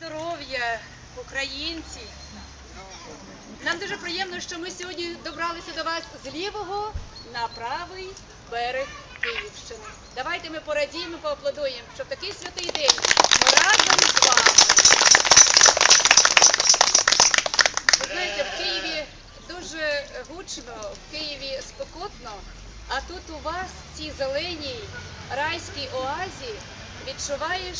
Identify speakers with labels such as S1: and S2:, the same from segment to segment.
S1: Здоров'я, українці! Нам дуже приємно, що ми сьогодні добралися до вас з лівого на правий берег Київщини. Давайте ми порадіємо, поаплодуємо, що в такий святий день ми разом з вами. Ви знаєте, в Києві дуже гучно, в Києві спекотно, а тут у вас в цій зеленій райській оазі відчуваєш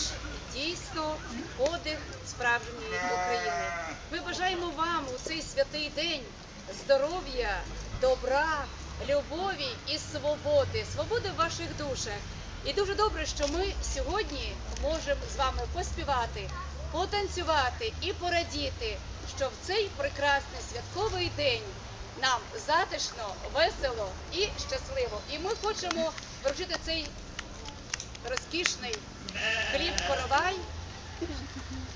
S1: дійсно подих справжньої України. Ми бажаємо вам у цей святий день здоров'я, добра, любові і свободи, свободи в ваших душах. І дуже добре, що ми сьогодні можемо з вами поспівати, потанцювати і порадіти, що в цей прекрасний святковий день нам затишно, весело і щасливо. І ми хочемо вручити цей розкішний хліб коровай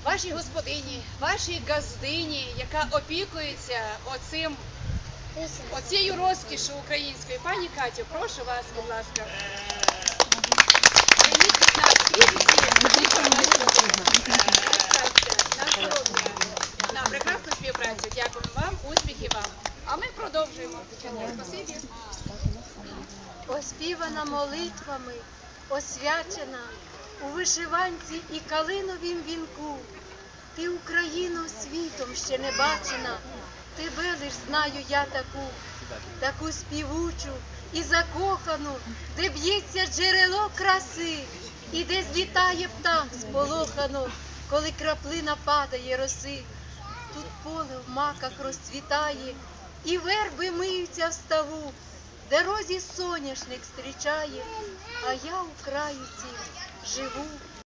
S1: вашій господині, вашій газдині, яка опікується оцим. Оцією розкішу українською. Пані Катю, прошу вас, будь ласка. Прийміть від нас. На здоров'я, на прекрасну співпрацю. Дякуємо вам, успіхів вам. А ми продовжуємо. Спасибі.
S2: оспівана молитвами, освячена у вишиванці і калиновім вінку. Ти Україну світом ще не бачена, тебе лиш знаю я таку, таку співучу і закохану, де б'ється джерело краси, і де злітає птах сполохано, коли краплина падає роси. Тут поле в маках розцвітає, і верби миються в ставу, де розі соняшник зустрічає, а я у краю цім живу